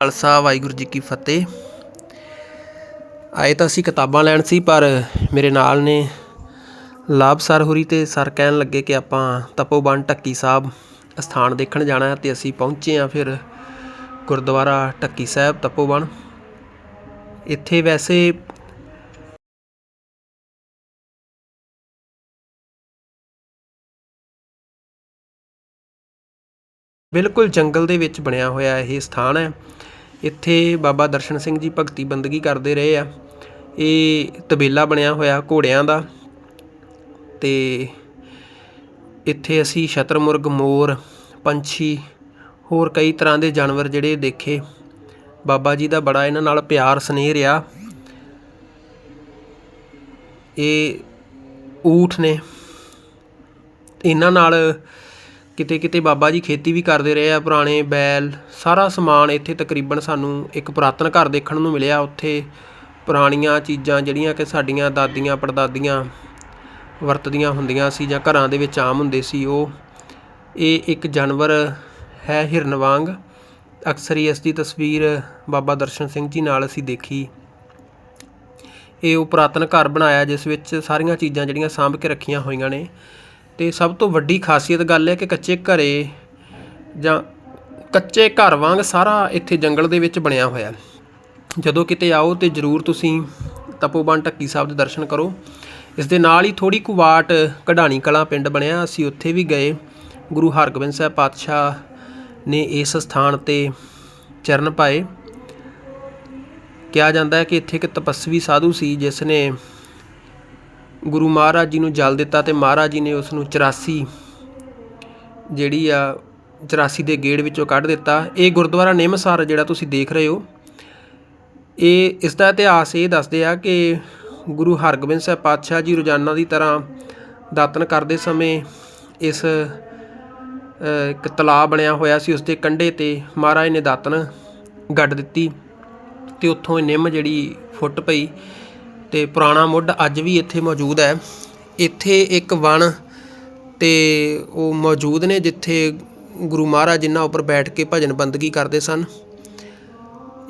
ਖਾਲਸਾ ਵਾਹਿਗੁਰੂ ਜੀ ਕੀ ਫਤਿਹ। ਆਏ ਤਾਂ ਅਸੀਂ ਕਿਤਾਬਾਂ ਲੈਣ ਸੀ, ਪਰ ਮੇਰੇ ਨਾਲ ਨੇ ਲਾਭ ਸਰ ਹੁਰੀ ਤੇ ਸਰ ਕਹਿਣ ਲੱਗੇ ਕਿ ਆਪਾਂ ਤਪੋਬਨ ਢੱਕੀ ਸਾਹਿਬ ਸਥਾਨ ਦੇਖਣ ਜਾਣਾ ਹੈ ਤੇ ਅਸੀਂ ਪਹੁੰਚੇ ਆ ਫਿਰ ਗੁਰਦੁਆਰਾ ਢੱਕੀ ਸਾਹਿਬ ਤਪੋਬਨ ਇੱਥੇ ਵੈਸੇ ਬਿਲਕੁਲ ਜੰਗਲ ਦੇ ਵਿੱਚ ਬਣਿਆ ਹੋਇਆ ਇਹ ਸਥਾਨ ਹੈ। ਇੱਥੇ ਬਾਬਾ ਦਰਸ਼ਨ ਸਿੰਘ ਜੀ ਭਗਤੀ ਬੰਦਗੀ ਕਰਦੇ ਰਹੇ ਆ। ਇਹ ਤਬੇਲਾ ਬਣਿਆ ਹੋਇਆ ਘੋੜਿਆਂ ਦਾ ਤੇ ਇੱਥੇ ਅਸੀਂ ਸ਼ਤਰਮੁਰਗ ਮੋਰ, ਪੰਛੀ, ਹੋਰ ਕਈ ਤਰ੍ਹਾਂ ਦੇ ਜਾਨਵਰ ਜਿਹੜੇ ਦੇਖੇ। ਬਾਬਾ ਜੀ ਦਾ ਬੜਾ ਇਹਨਾਂ ਨਾਲ ਪਿਆਰ, ਸਨੇਹ ਰਿਹਾ। ਇਹ ਊਠ ਨੇ। ਇਹਨਾਂ ਨਾਲ ਕਿਤੇ ਕਿਤੇ ਬਾਬਾ ਜੀ ਖੇਤੀ ਵੀ ਕਰਦੇ ਰਹੇ ਆ, ਪੁਰਾਣੇ ਬੈਲ, ਸਾਰਾ ਸਮਾਨ ਇੱਥੇ ਤਕਰੀਬਨ ਸਾਨੂੰ ਇੱਕ ਪੁਰਾਤਨ ਘਰ ਦੇਖਣ ਨੂੰ ਮਿਲਿਆ। ਉੱਥੇ ਪੁਰਾਣੀਆਂ ਚੀਜ਼ਾਂ ਜਿਹੜੀਆਂ ਕਿ ਸਾਡੀਆਂ ਦਾਦੀਆਂ, ਪੜਦਾਦੀਆਂ ਵਰਤਦੀਆਂ ਹੁੰਦੀਆਂ ਸੀ ਜਾਂ ਘਰਾਂ ਦੇ ਵਿੱਚ ਆਮ ਹੁੰਦੇ ਸੀ, ਉਹ ਇਹ ਇੱਕ ਜਾਨਵਰ ਹੈ ਹਿਰਨ ਵਾਂਗ ਅਕਸਰ ਹੀ ਇਸ ਦੀ ਤਸਵੀਰ ਬਾਬਾ ਦਰਸ਼ਨ ਸਿੰਘ ਜੀ ਨਾਲ ਅਸੀਂ ਦੇਖੀ। ਇਹ ਉਹ ਪੁਰਾਤਨ ਘਰ ਬਣਾਇਆ, ਜਿਸ ਵਿੱਚ ਸਾਰੀਆਂ ਚੀਜ਼ਾਂ ਜਿਹੜੀਆਂ ਸਾਂਭ ਕੇ ਰੱਖੀਆਂ ਹੋਈਆਂ ਨੇ। ਅਤੇ ਸਭ ਤੋਂ ਵੱਡੀ ਖਾਸੀਅਤ ਗੱਲ ਹੈ ਕਿ ਕੱਚੇ ਘਰੇ ਜਾਂ ਕੱਚੇ ਘਰ ਵਾਂਗ ਸਾਰਾ ਇੱਥੇ ਜੰਗਲ ਦੇ ਵਿੱਚ ਬਣਿਆ ਹੋਇਆ ਜਦੋਂ ਕਿਤੇ ਆਓ ਤੇ ਜਰੂਰ ਤੁਸੀਂ ਤਪੋਬਨ ਢੱਕੀ ਸਾਹਿਬ ਦੇ ਦਰਸ਼ਨ ਕਰੋ। ਇਸ ਦੇ ਨਾਲ ਹੀ ਥੋੜੀ ਕੁ ਵਾਟ ਕਢਾਣੀ ਕਲਾਂ ਪਿੰਡ ਬਣਿਆ। ਅਸੀਂ ਉੱਥੇ ਵੀ ਗਏ। ਗੁਰੂ ਹਰਗੋਬਿੰਦ ਸਾਹਿਬ ਪਾਤਸ਼ਾਹ ਨੇ ਇਸ ਸਥਾਨ ਤੇ ਚਰਨ ਪਾਏ। ਕਿਹਾ ਜਾਂਦਾ ਹੈ ਕਿ ਇੱਥੇ ਇੱਕ ਤਪਸਵੀ ਸਾਧੂ ਸੀ, ਜਿਸ ਨੇ ਗੁਰੂ ਮਹਾਰਾਜ ਜੀ ਨੂੰ ਜਲ ਦਿੱਤਾ ਅਤੇ ਮਹਾਰਾਜ ਜੀ ਨੇ ਉਸ ਨੂੰ 84 ਜਿਹੜੀ ਆ 84 ਦੇ ਗੇੜ ਵਿੱਚੋਂ ਕੱਢ ਦਿੱਤਾ। ਇਹ ਗੁਰਦੁਆਰਾ ਨਿਮਸਰ ਜਿਹੜਾ ਤੁਸੀਂ ਦੇਖ ਰਹੇ ਹੋ। ਇਹ ਇਸ ਦਾ ਇਤਿਹਾਸ ਇਹ ਦੱਸਦੇ ਆ ਕਿ ਗੁਰੂ ਹਰਗੋਬਿੰਦ ਸਾਹਿਬ ਪਾਤਸ਼ਾਹ ਜੀ ਰੋਜ਼ਾਨਾ ਦੀ ਤਰ੍ਹਾਂ ਦਾਤਨ ਕਰਦੇ ਸਮੇਂ ਇਸ ਇੱਕ ਤਲਾਬ ਬਣਿਆ ਹੋਇਆ ਸੀ ਉਸ ਦੇ ਕੰਢੇ ਤੇ ਮਹਾਰਾਜ ਨੇ ਦਾਤਨ ਗੱਡ ਦਿੱਤੀ ਤੇ ਉੱਥੋਂ ਇਹ ਨਿੰਮ ਜਿਹੜੀ ਫੁੱਟ ਪਈ। ਤੇ ਪੁਰਾਣਾ ਮੁੱਢ ਅੱਜ ਵੀ ਇੱਥੇ ਮੌਜੂਦ ਹੈ। ਇੱਥੇ ਇੱਕ ਵਣ ਤੇ ਉਹ ਮੌਜੂਦ ਨੇ ਜਿੱਥੇ ਗੁਰੂ ਮਹਾਰਾਜ ਜਿਨ੍ਹਾਂ ਉੱਪਰ ਬੈਠ ਕੇ ਭਜਨ ਬੰਦਗੀ ਕਰਦੇ ਸਨ।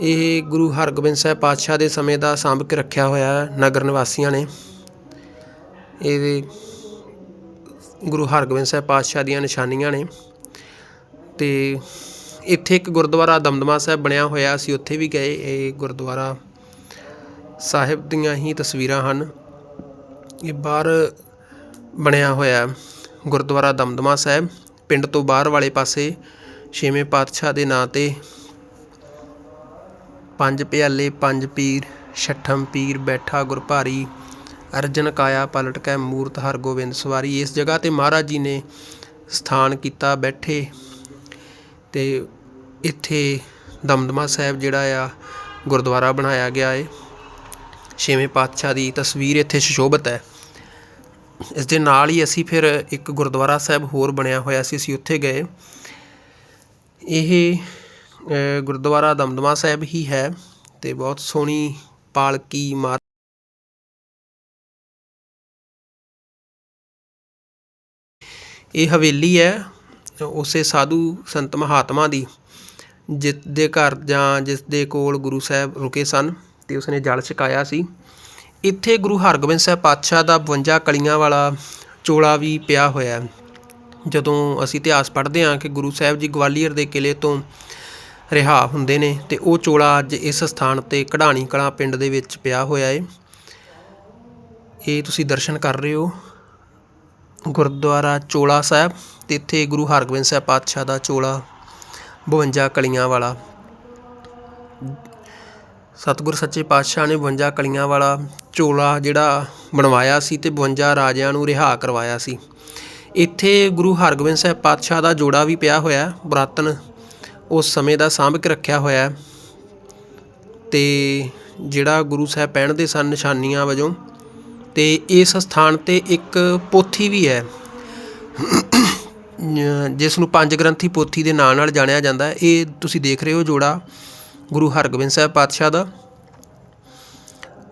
ਇਹ ਗੁਰੂ ਹਰਗੋਬਿੰਦ ਸਾਹਿਬ ਪਾਤਸ਼ਾਹ ਦੇ ਸਮੇਂ ਦਾ ਸਾਂਭ ਕੇ ਰੱਖਿਆ ਹੋਇਆ ਹੈ ਨਗਰ ਨਿਵਾਸੀਆਂ ਨੇ। ਇਹ ਗੁਰੂ ਹਰਗੋਬਿੰਦ ਸਾਹਿਬ ਪਾਤਸ਼ਾਹ ਦੀਆਂ ਨਿਸ਼ਾਨੀਆਂ ਨੇ। ਤੇ ਇੱਥੇ ਇੱਕ ਗੁਰਦੁਆਰਾ ਦਮਦਮਾ ਸਾਹਿਬ ਬਣਿਆ ਹੋਇਆ ਅਸੀਂ ਉੱਥੇ ਵੀ ਗਏ ਇਹ ਗੁਰਦੁਆਰਾ ਸਾਹਿਬ ਦੀਆਂ ਹੀ ਤਸਵੀਰਾਂ ਹਨ। ਇਹ ਬਾਹਰ ਬਣਿਆ ਹੋਇਆ ਗੁਰਦੁਆਰਾ ਦਮਦਮਾ ਸਾਹਿਬ। ਪਿੰਡ ਤੋਂ ਬਾਹਰ ਵਾਲੇ ਪਾਸੇ ਛੇਵੇਂ ਪਾਤਸ਼ਾਹ ਦੇ ਨਾਂ ਤੇ ਪੰਜ ਪਿਆਲੇ, ਪੰਜ ਪੀਰ, ਛਠਮ ਪੀਰ ਬੈਠਾ ਗੁਰਭਾਰੀ ਅਰਜਨ ਕਾਇਆ ਪਲਟ ਕੈ ਮੂਰਤ ਹਰ ਗੋਬਿੰਦ ਸਵਾਰੀ। ਇਸ ਜਗ੍ਹਾ ਤੇ ਮਹਾਰਾਜ ਜੀ ਨੇ ਸਥਾਨ ਕੀਤਾ ਬੈਠੇ ਤੇ ਇੱਥੇ ਦਮਦਮਾ ਸਾਹਿਬ ਜਿਹੜਾ ਆ ਗੁਰਦੁਆਰਾ ਬਣਾਇਆ ਗਿਆ ਏ। ਛੇਵੇਂ ਪਾਤਸ਼ਾਹ ਦੀ ਤਸਵੀਰ ਇੱਥੇ ਸੁਸ਼ੋਭਿਤ ਹੈ। ਇਸ ਦੇ ਨਾਲ ਹੀ ਅਸੀਂ ਫਿਰ ਇੱਕ ਗੁਰਦੁਆਰਾ ਸਾਹਿਬ ਹੋਰ ਬਣਿਆ ਹੋਇਆ ਸੀ, ਅਸੀਂ ਉੱਥੇ ਗਏ। ਇਹ ਗੁਰਦੁਆਰਾ ਦਮਦਮਾ ਸਾਹਿਬ ਹੀ ਹੈ ਤੇ ਬਹੁਤ ਸੋਹਣੀ ਪਾਲਕੀ ਮਾਰ ਇਹ ਹਵੇਲੀ ਹੈ, ਉਸੇ ਸਾਧੂ ਸੰਤ ਮਹਾਤਮਾ ਦੀ ਜਿਸ ਦੇ ਘਰ ਜਾਂ ਜਿਸ ਦੇ ਕੋਲ ਗੁਰੂ ਸਾਹਿਬ ਰੁਕੇ ਸਨ। ਤੇ ਉਸਨੇ ਜਲ ਛਕਾਇਆ ਸੀ। ਇੱਥੇ ਗੁਰੂ ਹਰਗੋਬਿੰਦ ਸਾਹਿਬ ਪਾਤਸ਼ਾਹ ਦਾ 52 ਕਲੀਆਂ ਵਾਲਾ ਚੋਲਾ ਵੀ ਪਿਆ ਹੋਇਆ ਜਦੋਂ ਅਸੀਂ ਇਤਿਹਾਸ ਪੜ੍ਹਦੇ ਹਾਂ ਕਿ ਗੁਰੂ ਸਾਹਿਬ ਜੀ ਗਵਾਲੀਅਰ ਦੇ ਕਿਲੇ ਤੋਂ ਰਿਹਾ ਹੁੰਦੇ ਨੇ ਤੇ ਉਹ ਚੋਲਾ ਅੱਜ ਇਸ ਸਥਾਨ ਤੇ ਕਢਾਣੀ ਕਲਾਂ ਪਿੰਡ ਦੇ ਵਿੱਚ ਪਿਆ ਹੋਇਆ ਏ। ਇਹ ਤੁਸੀਂ ਦਰਸ਼ਨ ਕਰ ਰਹੇ ਹੋ। ਗੁਰਦੁਆਰਾ ਚੋਲਾ ਸਾਹਿਬ ਤੇ ਇੱਥੇ ਗੁਰੂ ਹਰਗੋਬਿੰਦ ਸਾਹਿਬ ਪਾਤਸ਼ਾਹ ਦਾ ਚੋਲਾ 52 ਕਲੀਆਂ ਵਾਲਾ। ਸਤਿਗੁਰ ਸੱਚੇ ਪਾਤਸ਼ਾਹ ਨੇ 52 ਕਲੀਆਂ ਵਾਲਾ ਚੋਲਾ ਜਿਹੜਾ ਬਣਵਾਇਆ ਸੀ ਅਤੇ ਬਵੰਜਾ ਰਾਜਿਆਂ ਨੂੰ ਰਿਹਾਅ ਕਰਵਾਇਆ ਸੀ। ਇੱਥੇ ਗੁਰੂ ਹਰਗੋਬਿੰਦ ਸਾਹਿਬ ਪਾਤਸ਼ਾਹ ਦਾ ਜੋੜਾ ਵੀ ਪਿਆ ਹੋਇਆ ਹੈ, ਪੁਰਾਤਨ ਉਸ ਸਮੇਂ ਦਾ ਸਾਂਭ ਕੇ ਰੱਖਿਆ ਹੋਇਆ ਹੈ। ਤੇ ਜਿਹੜਾ ਗੁਰੂ ਸਾਹਿਬ ਪਹਿਨਦੇ ਸਨ ਨਿਸ਼ਾਨੀਆਂ ਵਜੋਂ ਤੇ ਇਸ ਸਥਾਨ ਤੇ ਇੱਕ ਪੋਥੀ ਵੀ ਹੈ। ਜਿਸ ਨੂੰ ਪੰਜ ਗ੍ਰੰਥੀ ਪੋਥੀ ਦੇ ਨਾਂ ਨਾਲ ਜਾਣਿਆ ਜਾਂਦਾ ਇਹ ਤੁਸੀਂ ਦੇਖ ਰਹੇ ਹੋ ਜੋੜਾ। ਗੁਰੂ ਹਰਗੋਬਿੰਦ ਸਾਹਿਬ ਪਾਤਸ਼ਾਹ ਦਾ।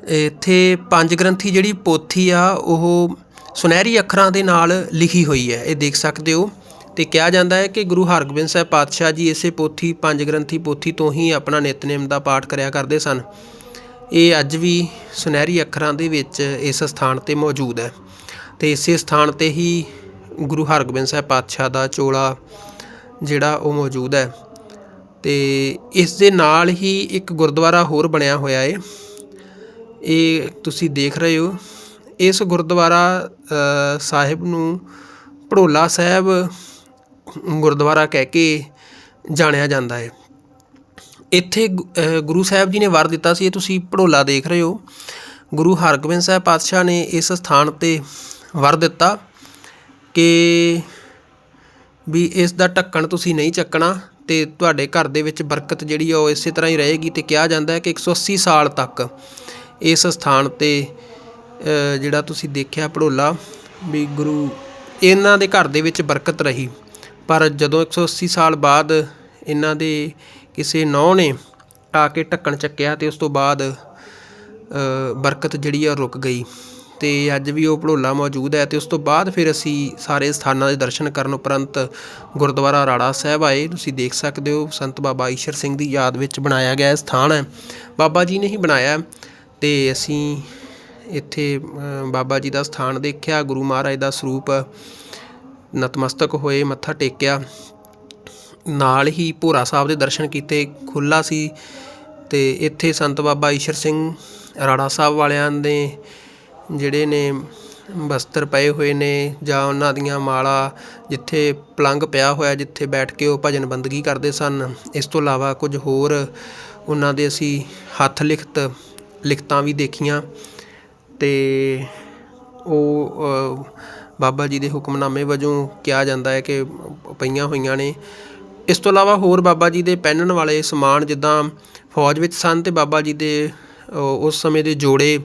ਇੱਥੇ ਪੰਜ ਗ੍ਰੰਥੀ ਜਿਹੜੀ ਪੋਥੀ ਆ, ਉਹ ਸੁਨਹਿਰੀ ਅੱਖਰਾਂ ਦੇ ਨਾਲ ਲਿਖੀ ਹੋਈ ਹੈ। ਇਹ ਦੇਖ ਸਕਦੇ ਹੋ। ਤੇ ਕਿਹਾ ਜਾਂਦਾ ਹੈ ਕਿ ਗੁਰੂ ਹਰਗੋਬਿੰਦ ਸਾਹਿਬ ਪਾਤਸ਼ਾਹ ਜੀ ਇਸੇ ਪੋਥੀ, ਪੰਜ ਗ੍ਰੰਥੀ ਪੋਥੀ ਤੋਂ ਹੀ ਆਪਣਾ ਨਿਤਨੇਮ ਦਾ ਪਾਠ ਕਰਿਆ ਕਰਦੇ ਸਨ। ਇਹ ਅੱਜ ਵੀ ਸੁਨਹਿਰੀ ਅੱਖਰਾਂ ਦੇ ਵਿੱਚ ਇਸ ਸਥਾਨ ਤੇ ਮੌਜੂਦ ਹੈ। ਤੇ ਇਸੇ ਸਥਾਨ ਤੇ ਹੀ ਗੁਰੂ ਹਰਗੋਬਿੰਦ ਸਾਹਿਬ ਪਾਤਸ਼ਾਹ ਦਾ ਚੋਲਾ ਜਿਹੜਾ ਉਹ ਮੌਜੂਦ ਹੈ। ਅਤੇ ਇਸ ਦੇ ਨਾਲ ਹੀ ਇੱਕ ਗੁਰਦੁਆਰਾ ਹੋਰ ਬਣਿਆ ਹੋਇਆ ਹੈ ਇਹ ਤੁਸੀਂ ਦੇਖ ਰਹੇ ਹੋ। ਇਸ ਗੁਰਦੁਆਰਾ ਸਾਹਿਬ ਨੂੰ ਭੜੋਲਾ ਸਾਹਿਬ ਗੁਰਦੁਆਰਾ ਕਹਿ ਕੇ ਜਾਣਿਆ ਜਾਂਦਾ ਹੈ ਇੱਥੇ ਗੁ- ਗੁਰੂ ਸਾਹਿਬ ਜੀ ਨੇ ਵਰ ਦਿੱਤਾ ਸੀ, ਇਹ ਤੁਸੀਂ ਭੜੋਲਾ ਦੇਖ ਰਹੇ ਹੋ। ਗੁਰੂ ਹਰਗੋਬਿੰਦ ਸਾਹਿਬ ਪਾਤਸ਼ਾਹ ਨੇ ਇਸ ਸਥਾਨ ਤੇ ਵਰ ਦਿੱਤਾ ਕਿ ਵੀ ਇਸ ਦਾ ਢੱਕਣ ਤੁਸੀਂ ਨਹੀਂ ਚੱਕਣਾ। ਅਤੇ ਤੁਹਾਡੇ ਘਰ ਦੇ ਵਿੱਚ ਬਰਕਤ ਜਿਹੜੀ ਆ ਉਹ ਇਸੇ ਤਰ੍ਹਾਂ ਹੀ ਰਹੇਗੀ ਅਤੇ ਕਿਹਾ ਜਾਂਦਾ ਹੈ ਕਿ 180 ਸਾਲ ਤੱਕ ਇਸ ਸਥਾਨ ਤੇ ਜਿਹੜਾ ਤੁਸੀਂ ਦੇਖਿਆ ਭੜੋਲਾ ਵੀ ਗੁਰੂ ਇਹਨਾਂ ਦੇ ਘਰ ਦੇ ਵਿੱਚ ਬਰਕਤ ਰਹੀ। ਪਰ ਜਦੋਂ 180 ਸਾਲ ਬਾਅਦ ਇਹਨਾਂ ਦੇ ਕਿਸੇ ਨੌ ਨੇ ਆ ਕੇ ਢੱਕਣ ਚੱਕਿਆ ਤੇ ਉਸ ਤੋਂ ਬਾਅਦ ਬਰਕਤ ਜਿਹੜੀ ਆ ਰੁਕ ਗਈ। ਅਤੇ ਅੱਜ ਵੀ ਉਹ ਭੜੋਲਾ ਮੌਜੂਦ ਹੈ ਅਤੇ ਉਸ ਤੋਂ ਬਾਅਦ ਫਿਰ ਅਸੀਂ ਸਾਰੇ ਸਥਾਨਾਂ ਦੇ ਦਰਸ਼ਨ ਕਰਨ ਉਪਰੰਤ ਗੁਰਦੁਆਰਾ ਰਾੜਾ ਸਾਹਿਬ ਆਏ। ਤੁਸੀਂ ਦੇਖ ਸਕਦੇ ਹੋ, ਸੰਤ ਬਾਬਾ ਈਸ਼ਰ ਸਿੰਘ ਦੀ ਯਾਦ ਵਿੱਚ ਬਣਾਇਆ ਗਿਆ ਸਥਾਨ ਹੈ। ਬਾਬਾ ਜੀ ਨੇ ਹੀ ਬਣਾਇਆ ਅਤੇ ਅਸੀਂ ਇੱਥੇ ਬਾਬਾ ਜੀ ਦਾ ਸਥਾਨ ਦੇਖਿਆ, ਗੁਰੂ ਮਹਾਰਾਜ ਦਾ ਸਰੂਪ ਨਤਮਸਤਕ ਹੋਏ, ਮੱਥਾ ਟੇਕਿਆ। ਨਾਲ ਹੀ ਭੋਰਾ ਸਾਹਿਬ ਦੇ ਦਰਸ਼ਨ ਕੀਤੇ ਖੁੱਲਾ ਸੀ ਤੇ ਇੱਥੇ ਸੰਤ ਬਾਬਾ ਈਸ਼ਰ ਸਿੰਘ ਰਾੜਾ ਸਾਹਿਬ ਵਾਲਿਆਂ ਦੇ ਜਿਹੜੇ ਨੇ ਬਸਤਰ ਪਏ ਹੋਏ ਨੇ ਜਾਂ ਉਹਨਾਂ ਦੀਆਂ ਮਾਲਾ ਜਿੱਥੇ ਪਲੰਗ ਪਿਆ ਹੋਇਆ, ਜਿੱਥੇ ਬੈਠ ਕੇ ਉਹ ਭਜਨ ਬੰਦਗੀ ਕਰਦੇ ਸਨ। ਇਸ ਤੋਂ ਇਲਾਵਾ ਕੁਝ ਹੋਰ ਉਹਨਾਂ ਦੇ ਅਸੀਂ ਹੱਥ ਲਿਖਤ ਲਿਖਤਾਂ ਵੀ ਦੇਖੀਆਂ ਅਤੇ ਉਹ ਬਾਬਾ ਜੀ ਦੇ ਹੁਕਮਨਾਮੇ ਵਜੋਂ ਕਿਹਾ ਜਾਂਦਾ ਹੈ ਕਿ ਪਈਆਂ ਹੋਈਆਂ ਨੇ। ਇਸ ਤੋਂ ਇਲਾਵਾ ਹੋਰ ਬਾਬਾ ਜੀ ਦੇ ਪਹਿਨਣ ਵਾਲੇ ਸਮਾਨ ਜਿੱਦਾਂ ਫੌਜ ਵਿੱਚ ਸਨ ਅਤੇ ਬਾਬਾ ਜੀ ਦੇ ਉਸ ਸਮੇਂ ਦੇ ਜੋੜੇ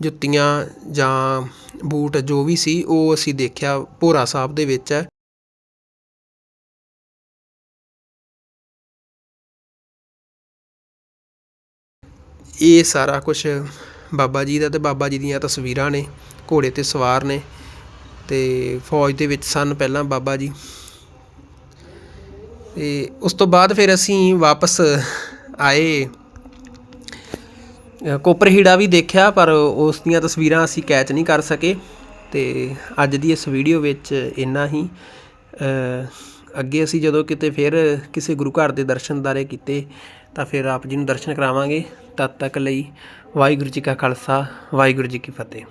ਜੁੱਤੀਆਂ ਜਾਂ ਬੂਟ ਜੋ ਵੀ ਸੀ, ਉਹ ਅਸੀਂ ਦੇਖਿਆ ਭੋਰਾ ਸਾਹਿਬ ਦੇ ਵਿੱਚ ਹੈ। ਇਹ ਸਾਰਾ ਕੁਛ ਬਾਬਾ ਜੀ ਦਾ ਅਤੇ ਬਾਬਾ ਜੀ ਦੀਆਂ ਤਸਵੀਰਾਂ ਨੇ, ਘੋੜੇ ਤੇ ਸਵਾਰ ਨੇ ਤੇ ਫੌਜ ਦੇ ਵਿੱਚ ਸਨ ਪਹਿਲਾਂ ਬਾਬਾ ਜੀ। ਤੇ ਉਸ ਤੋਂ ਬਾਅਦ ਫਿਰ ਅਸੀਂ ਵਾਪਸ ਆਏ। ਅ, ਕੋਪਰਹੀੜਾ ਵੀ ਦੇਖਿਆ ਪਰ ਉਸ ਦੀਆਂ ਤਸਵੀਰਾਂ ਅਸੀਂ ਕੈਚ ਨਹੀਂ ਕਰ ਸਕੇ। ਤੇ ਅੱਜ ਦੀ ਇਸ ਵੀਡੀਓ ਵਿੱਚ ਇੰਨਾ ਹੀ। ਅੱਗੇ ਅਸੀਂ ਜਦੋਂ ਕਿਤੇ ਫਿਰ ਕਿਸੇ ਗੁਰੂ ਘਰ ਦੇ ਦਰਸ਼ਨ ਦਰਸ਼ਨਦਾਰੇ ਕੀਤੇ ਤਾਂ ਫਿਰ ਆਪ ਜੀ ਨੂੰ ਦਰਸ਼ਨ ਕਰਾਵਾਂਗੇ। ਤਦ ਤੱਕ ਲਈ ਵਾਹਿਗੁਰੂ ਜੀ ਕਾ ਖਾਲਸਾ ਵਾਹਿਗੁਰੂ ਜੀ ਕੀ ਫਤਿਹ।